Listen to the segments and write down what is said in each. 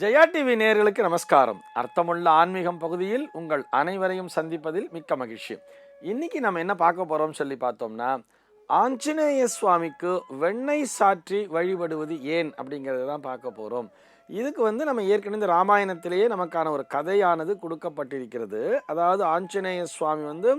Jaya TV நேர்களுக்கு நமஸ்காரம். அர்த்தமுள்ள ஆன்மீகம் பகுதியில் உங்கள் அனைவரையும் சந்திப்பதில் மிக்க மகிழ்ச்சி. இன்னைக்கு நம்ம என்ன பார்க்க போறோம் சொல்லி பார்த்தோம்னா ஆஞ்சநேய சுவாமிக்கு வெண்ணெய் சாற்றி வழிபடுவது ஏன் அப்படிங்கிறத தான் பார்க்க போறோம். இதுக்கு வந்து நம்ம ஏற்கனவே இந்த ராமாயணத்திலேயே நமக்கான ஒரு கதையானது கொடுக்கப்பட்டிருக்கிறது. அதாவது ஆஞ்சநேய சுவாமி வந்து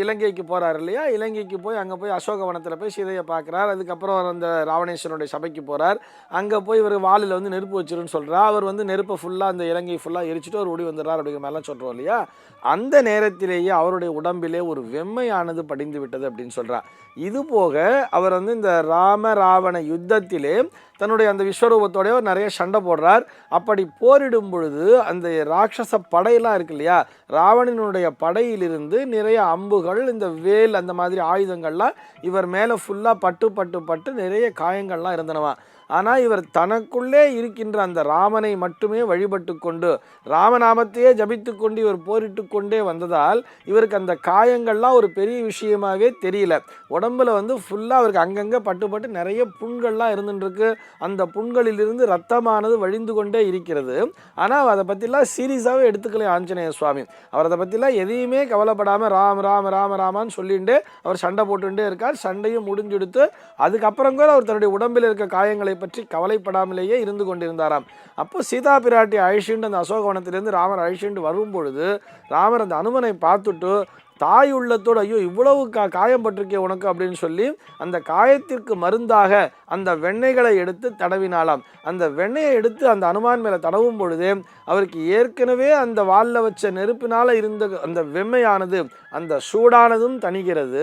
இலங்கைக்கு போகிறார் இல்லையா? இலங்கைக்கு போய் அங்கே போய் அசோகவனத்தில் போய் சீதையை பார்க்குறார் அதுக்கப்புறம் அந்த ராவணேஸ்வரனுடைய சபைக்கு போகிறார் அங்கே போய் இவர் வாளில் வந்து நெருப்பு வச்சிருன்னு சொல்கிறார் அவர் வந்து நெருப்பை ஃபுல்லாக அந்த இலங்கை ஃபுல்லாக எரிச்சிட்டு அவர் ஓடி வந்துடுறார் அப்படிங்கிற மாதிரிலாம் சொல்கிறோம் இல்லையா? அந்த நேரத்திலேயே அவருடைய உடம்பிலே ஒரு வெம்மையானது படிந்து விட்டது அப்படின்னு சொல்கிறார் இது போக அவர் வந்து இந்த ராம ராவண யுத்தத்திலே தன்னுடைய அந்த விஸ்வரூபத்தோடய நிறைய சண்டை போடுறார். அப்படி போரிடும் பொழுது அந்த ராட்சச படையெல்லாம் இருக்கு இல்லையா? ராவணனுடைய படையிலிருந்து நிறைய அம்புகள் இந்த வேல் அந்த மாதிரி ஆயுதங்கள்லாம் இவர் மேலே ஃபுல்லாக பட்டு பட்டு பட்டு நிறைய காயங்கள்லாம் இருந்தனவா? ஆனால் இவர் தனக்குள்ளே இருக்கின்ற அந்த ராமனை மட்டுமே வழிபட்டு கொண்டு ராமநாமத்தையே ஜபித்து கொண்டு இவர் போரிட்டு கொண்டே வந்ததால் இவருக்கு அந்த காயங்கள்லாம் ஒரு பெரிய விஷயமாகவே தெரியல. உடம்புல வந்து ஃபுல்லாக அவருக்கு அங்கங்கே பட்டு பட்டு நிறைய புண்கள்லாம் இருந்துருக்கு அந்த புண்களிலிருந்து ரத்தமானது வழிந்து கொண்டே இருக்கிறது. ஆனால் அதை பற்றிலாம் சீரியஸாகவே எடுத்துக்கல ஆஞ்சநேய சுவாமி. அவர் அதை பற்றிலாம் எதையுமே கவலைப்படாமல் ராம் ராம ராம ராமான்னு சொல்லிட்டு அவர் சண்டை போட்டுகிட்டே இருக்கார். சண்டையும் முடிஞ்செடுத்து அதுக்கப்புறம் கூட அவர் தன்னுடைய உடம்பில் இருக்க காயங்களை பற்றி கவலைப்படாமலேயே இருந்து கொண்டிருந்தாராம். அப்போ சீதா பிராட்டி அழிச்சுண்டு அந்த அசோகவனத்திலேருந்து ராமர் அழிச்சுண்டு வரும் பொழுது ராமர் அந்த அனுமனை பார்த்துட்டு தாய் உள்ளத்தோடு ஐயோ இவ்வளவு கா காயம் பட்டிருக்கே உனக்கு அப்படின்னு சொல்லி அந்த காயத்திற்கு மருந்தாக அந்த வெண்ணெய்களை எடுத்து தடவினாலாம் அந்த வெண்ணெயை எடுத்து அந்த அனுமான் மேலே தடவும் பொழுது அவருக்கு ஏற்கனவே அந்த வாலில் வச்ச நெருப்பினால் இருந்த அந்த வெம்மையானது அந்த சூடானதும் தணிகிறது.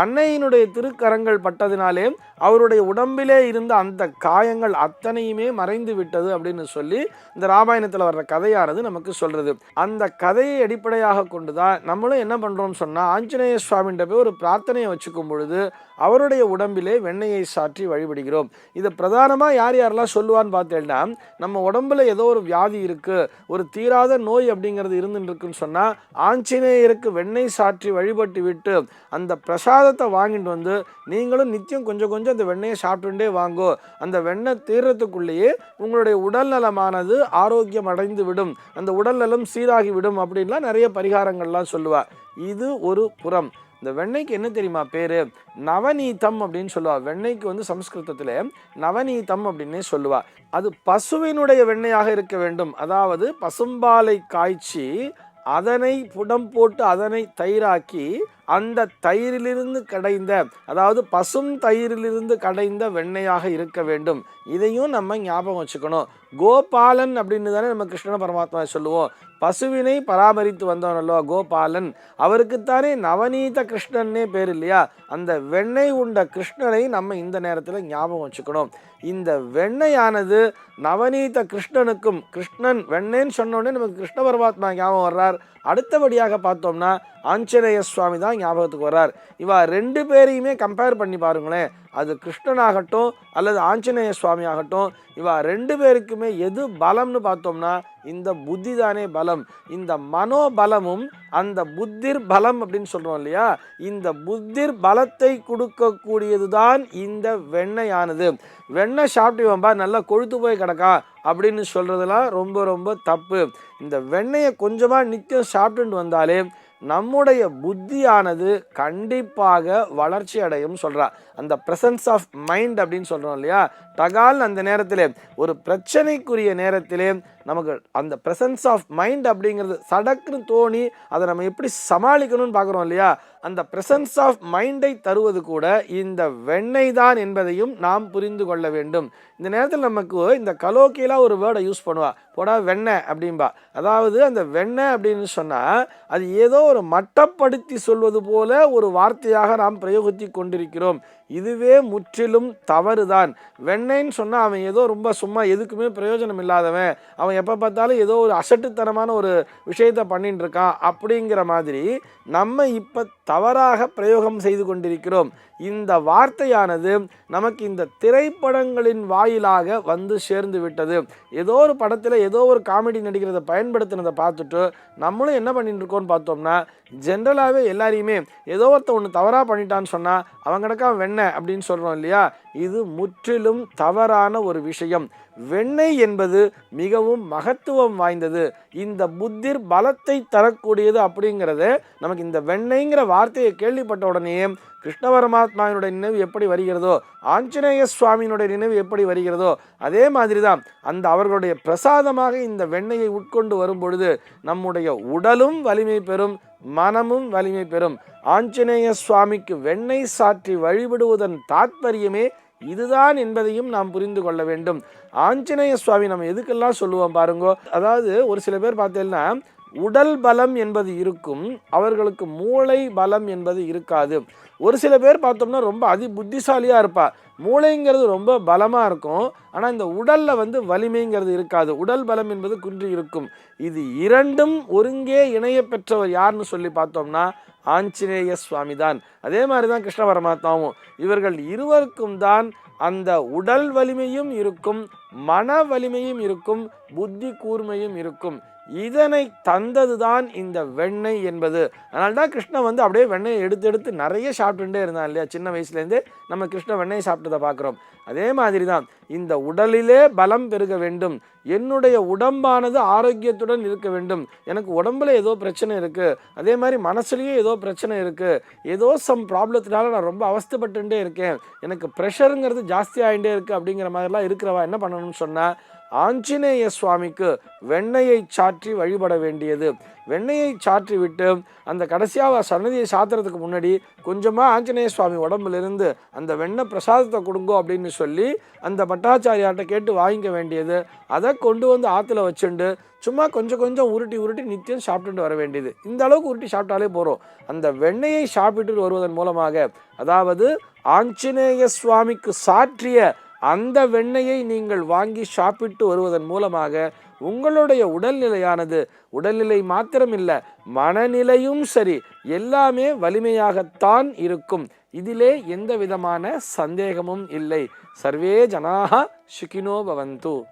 அன்னையினுடைய திருக்கரங்கள் பட்டதினாலே அவருடைய உடம்பிலே இருந்த அந்த காயங்கள் அத்தனையுமே மறைந்து விட்டது அப்படின்னு சொல்லி இந்த ராமாயணத்தில் வர்ற கதையானது நமக்கு சொல்கிறது அந்த கதையை அடிப்படையாக கொண்டு தான் நம்மளும் என்ன பண்றோம்னு சொன்னால் ஆஞ்சநேய சுவாமிகிட்ட போய் ஒரு பிரார்த்தனையை வச்சுக்கும் பொழுது அவருடைய உடம்பிலே வெண்ணெயை சாற்றி வழிபடுகிறோம். இதை பிரதானமாக யார் யாரெல்லாம் சொல்லுவான்னு பார்த்தேன்னா நம்ம உடம்புல ஏதோ ஒரு வியாதி இருக்குது ஒரு தீராத நோய் அப்படிங்கிறது இருந்துட்டு இருக்குன்னு சொன்னால் ஆஞ்சநேயருக்கு வெண்ணெய் சாற்றி வழிபட்டு விட்டு அந்த பிரசாதத்தை வாங்கிட்டு வந்து நீங்களும் நித்தியம் கொஞ்சம் கொஞ்சம் அந்த வெண்ணெயை சாப்பிட்டுட்டே வாங்கோ. அந்த வெண்ணெய் தீர்றதுக்குள்ளேயே உங்களுடைய உடல் நலமானது ஆரோக்கியம் அடைந்து விடும். அந்த உடல் நலம் சீராகி விடும் அப்படின்லாம் நிறைய பரிகாரங்கள்லாம் சொல்லுவா. இது ஒரு புறம். இந்த வெண்ணெய்க்கு என்ன தெரியுமா பேர்? நவநீதம் அப்படின்னு சொல்லுவா. வெண்ணெய்க்கு வந்து சம்ஸ்கிருதத்தில் நவநீதம் அப்படின்னே சொல்லுவா. அது பசுவினுடைய வெண்ணெயாக இருக்க வேண்டும். அதாவது பசும்பாலை காய்ச்சி அதனை புடம் போட்டு அதனை தயிராக்கி அந்த தயிரிலிருந்து கடைந்த அதாவது பசும் தயிரிலிருந்து கடைந்த வெண்ணெயாக இருக்க வேண்டும். இதையும் நம்ம ஞாபகம் வச்சுக்கணும். கோபாலன் அப்படின்னு தானே நம்ம கிருஷ்ண பரமாத்மா சொல்லுவோம். பசுவினை பராமரித்து வந்தவன் அல்லவா கோபாலன். அவருக்குத்தானே நவநீத கிருஷ்ணன்னே பேர் இல்லையா? அந்த வெண்ணெய் உண்ட கிருஷ்ணனை நம்ம இந்த நேரத்தில் ஞாபகம் வச்சுக்கணும். இந்த வெண்ணெயானது நவநீத கிருஷ்ணனுக்கும் கிருஷ்ணன் வெண்ணேன்னு சொன்னோடனே நமக்கு கிருஷ்ண பரமாத்மா ஞாபகம் வர்றார். அடுத்தபடியாக பார்த்தோம்னா ஆஞ்சநேய சுவாமி தான் ஞாபகத்துக்கு வர்றார். இவா ரெண்டு பேரையுமே கம்பேர் பண்ணி பாருங்களேன். அது கிருஷ்ணனாகட்டும் அல்லது ஆஞ்சநேய சுவாமி ஆகட்டும் இவா ரெண்டு பேருக்குமே எது பலம்னு பார்த்தோம்னா இந்த புத்தி தானே பலம். இந்த மனோபலமும் அந்த புத்திர் பலம் அப்படின்னு சொல்கிறோம் இல்லையா? இந்த புத்திர் பலத்தை கொடுக்கக்கூடியது தான் இந்த வெண்ணையானது. வெண்ணெய் சாப்பிட்டு வம்பா நல்லா கொழுத்து போய் கிடக்கா அப்படின்னு சொல்கிறதுலாம் ரொம்ப ரொம்ப தப்பு. இந்த வெண்ணெயை கொஞ்சமாக நித்தியம் சாப்பிட்டுட்டு வந்தாலே நம்முடைய புத்தியானது கண்டிப்பாக வளர்ச்சி அடையும் சொல்றா. அந்த ப்ரெசன்ஸ் ஆஃப் மைண்ட் அப்படின்னு சொல்கிறோம் இல்லையா? டகால் அந்த நேரத்தில் ஒரு பிரச்சனைக்குரிய நேரத்திலே நமக்கு அந்த ப்ரெசன்ஸ் ஆஃப் மைண்ட் அப்படிங்கிறது சடக்குன்னு தோணி அதை நம்ம எப்படி சமாளிக்கணும்னு பார்க்குறோம் இல்லையா? அந்த ப்ரெசன்ஸ் ஆஃப் மைண்டை தருவது கூட இந்த வெண்ணெய் தான் என்பதையும் நாம் புரிந்து கொள்ள வேண்டும். இந்த நேரத்தில் நமக்கு இந்த கலோக்கியலாக ஒரு வேர்டை யூஸ் பண்ணுவா. போடா வெண்ணெய் அப்படின்பா அதாவது அந்த வெண்ணெய் அப்படின்னு சொன்னால் அது ஏதோ ஒரு மட்டப்படுத்தி சொல்வது போல ஒரு வார்த்தையாக நாம் பிரயோகித்து கொண்டிருக்கிறோம். இதுவே முற்றிலும் தவறுதான். வெண்ணெய்ன்னு சொன்னால் அவன் ஏதோ ரொம்ப சும்மா எதுக்குமே பிரயோஜனம் இல்லாதவன் அவன் எப்போ பார்த்தாலும் ஏதோ ஒரு அசட்டுத்தனமான ஒரு விஷயத்தை பண்ணிட்டு இருக்கான் அப்படிங்கிற மாதிரி நம்ம இப்போ தவறாக பிரயோகம் செய்து கொண்டிருக்கிறோம். இந்த வார்த்தையானது நமக்கு இந்த திரைப்படங்களின் வாயிலாக வந்து சேர்ந்து விட்டது. ஏதோ ஒரு படத்தில் ஏதோ ஒரு காமெடி நடிக்கிறத பயன்படுத்தினதை பார்த்துட்டு நம்மளும் என்ன பண்ணிட்டு இருக்கோம்னு பார்த்தோம்னா ஜென்ரலாகவே எல்லாரையுமே ஏதோ ஒருத்த ஒன்று தவறாக பண்ணிட்டான்னு சொன்னால் அவன் கிடக்கா வெண்ணெய் என்ன அப்படின்னு சொல்கிறோம் இல்லையா? இது முற்றிலும் தவறான ஒரு விஷயம். வெண்ணெய் என்பது மிகவும் மகத்துவம் வாய்ந்தது. இந்த புத்திர் பலத்தை தரக்கூடியது அப்படிங்கிறது நமக்கு இந்த வெண்ணெய்ங்கிற வார்த்தையை கேள்விப்பட்ட உடனே கிருஷ்ண பரமாத்மாவினுடைய நினைவு எப்படி வருகிறதோ ஆஞ்சநேய சுவாமியினுடைய நினைவு எப்படி வருகிறதோ அதே மாதிரி தான் அந்த அவர்களுடைய பிரசாதமாக இந்த வெண்ணெயை உட்கொண்டு வரும் பொழுது நம்முடைய உடலும் வலிமை பெறும் மனமும் வலிமை பெறும். ஆஞ்சநேய சுவாமிக்கு வெண்ணெய் சாற்றி வழிபடுவதன் தாத்பரியமே இதுதான் என்பதையும் நாம் புரிந்து கொள்ள வேண்டும். ஆஞ்சநேய சுவாமி நம்ம எதுக்கெல்லாம் சொல்லுவோம் பாருங்கோ? அதாவது ஒரு சில பேர் பார்த்தீங்கன்னா உடல் பலம் என்பது இருக்கும் அவர்களுக்கு மூளை பலம் என்பது இருக்காது. ஒரு சில பேர் பார்த்தோம்னா ரொம்ப அதி புத்திசாலியாக இருப்பா. மூளைங்கிறது ரொம்ப பலமாக இருக்கும். ஆனால் இந்த உடலில் வந்து வலிமைங்கிறது இருக்காது. உடல் பலம் என்பது குன்றி இருக்கும். இது இரண்டும் ஒருங்கே இணைய பெற்றவர் யாருன்னு சொல்லி பார்த்தோம்னா ஆஞ்சநேய சுவாமி தான் அதே மாதிரி தான் கிருஷ்ண பரமாத்மாவும். இவர்கள் இருவருக்கும் தான் அந்த உடல் வலிமையும் இருக்கும் மன வலிமையும் இருக்கும் புத்தி கூர்மையும் இருக்கும். இதனை தந்ததுதான் இந்த வெண்ணெய் என்பது. அதனால தான் கிருஷ்ணன் வந்து அப்படியே வெண்ணெயை எடுத்து எடுத்து நிறைய சாப்பிட்டுட்டே இருந்தான் இல்லையா? சின்ன வயசுலேருந்தே நம்ம கிருஷ்ண வெண்ணெய் சாப்பிட்டதை பார்க்குறோம். அதே மாதிரி தான் இந்த உடலிலே பலம் பெருக வேண்டும். என்னுடைய உடம்பானது ஆரோக்கியத்துடன் இருக்க வேண்டும். எனக்கு உடம்புல ஏதோ பிரச்சனை இருக்குது அதே மாதிரி மனசுலேயும் ஏதோ பிரச்சனை இருக்குது ஏதோ சம் ப்ராப்ளத்தினால நான் ரொம்ப அவஸ்தப்பட்டுட்டே இருக்கேன். எனக்கு ப்ரெஷருங்கிறது ஜாஸ்தி ஆகிட்டே இருக்குது அப்படிங்கிற மாதிரிலாம் இருக்கிறவா என்ன பண்ணணும்னு சொன்னால் ஆஞ்சநேய சுவாமிக்கு வெண்ணையை சாற்றி வழிபட வேண்டியது. வெண்ணையை சாற்றி விட்டு அந்த கடைசியாக சன்னதியை சாத்துறதுக்கு முன்னாடி கொஞ்சமாக ஆஞ்சநேய சுவாமி உடம்புலேருந்து அந்த வெண்ணெய் பிரசாதத்தை கொடுங்கோ அப்படின்னு சொல்லி அந்த பட்டாச்சாரியார்கிட்ட கேட்டு வாங்கிக்க வேண்டியது. அதை கொண்டு வந்து ஆற்றுல வச்சுண்டு சும்மா கொஞ்சம் கொஞ்சம் உருட்டி உருட்டி நித்தியம் சாப்பிட்டுட்டு வர வேண்டியது. இந்த அளவுக்கு உருட்டி சாப்பிட்டாலே போகிறோம் அந்த வெண்ணையை சாப்பிட்டு வருவதன் மூலமாக அதாவது ஆஞ்சநேய சுவாமிக்கு சாற்றிய அந்த வெண்ணெயை நீங்கள் வாங்கி சாப்பிட்டு வருவதன் மூலமாக உங்களுடைய உடல்நிலையானது உடல்நிலை மாத்திரமில்லை மனநிலையும் சரி எல்லாமே வலிமையாகத்தான் இருக்கும். இதிலே எந்த விதமான சந்தேகமும் இல்லை. சர்வே ஜனாக சுகினோ பவந்து.